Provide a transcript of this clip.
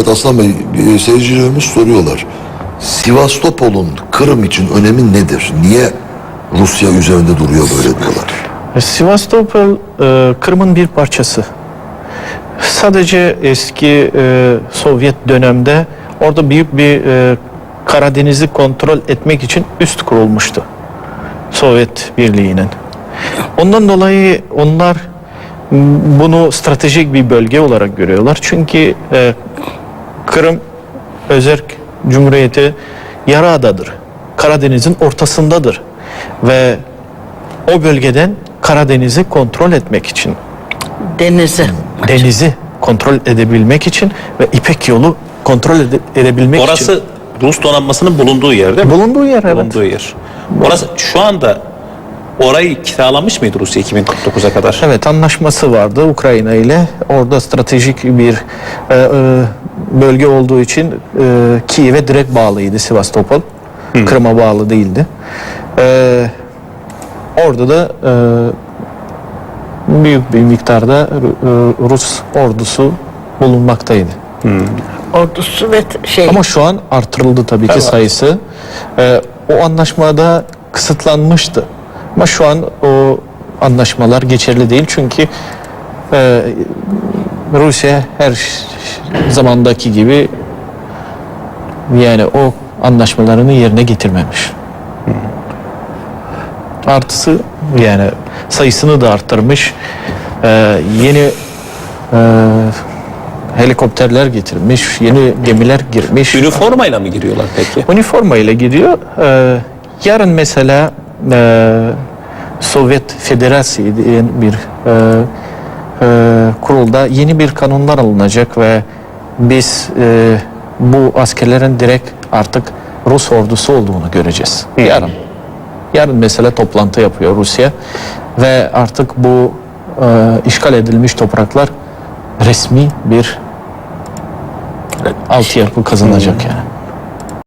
Evet Aslan Bey, e, seyircilerimiz soruyorlar. Sivastopol'un Kırım için önemi nedir? Niye Rusya üzerinde duruyor böyle diyorlar? Sivastopol e, Kırım'ın bir parçası. Sadece eski e, Sovyet dönemde orada büyük bir e, Karadeniz'i kontrol etmek için üst kurulmuştu. Sovyet Birliği'nin. Ondan dolayı onlar bunu stratejik bir bölge olarak görüyorlar. Çünkü e, Kırım Özerk Cumhuriyeti yarıadadır. Karadeniz'in ortasındadır. Ve o bölgeden Karadeniz'i kontrol etmek için, Denizi. denizi kontrol edebilmek için ve İpek yolu kontrol ede- edebilmek için. Orası Rus donanmasının bulunduğu yer değil mi? Bulunduğu yer evet. Bulunduğu yer. Orası şu anda orayı kiralamış mıydı Rusya 2049'a kadar? Evet anlaşması vardı Ukrayna ile. Orada stratejik bir e, e, bölge olduğu için e, Kiev'e direkt bağlıydı Sivastopol. Kırım'a bağlı değildi. E, orada da e, büyük bir miktarda e, Rus ordusu bulunmaktaydı. Ordusu ve şey. Ama şu an artırıldı tabii ki Evet. sayısı. Ee, o anlaşmada kısıtlanmıştı. Ama şu an o anlaşmalar geçerli değil çünkü e, Rusya her zamandaki gibi yani o anlaşmalarını yerine getirmemiş. Artısı yani sayısını da arttırmış. Ee, yeni e, helikopterler getirmiş, yeni gemiler girmiş. Üniformayla mı giriyorlar peki? Üniforma ile gidiyor. Ee, yarın mesela e, Sovyet Federasyonu bir e, e, kurulda yeni bir kanunlar alınacak ve biz e, bu askerlerin direkt artık Rus ordusu olduğunu göreceğiz. Yarın. Yarın mesela toplantı yapıyor Rusya ve artık bu e, işgal edilmiş topraklar resmi bir altyapı kazanacak yani.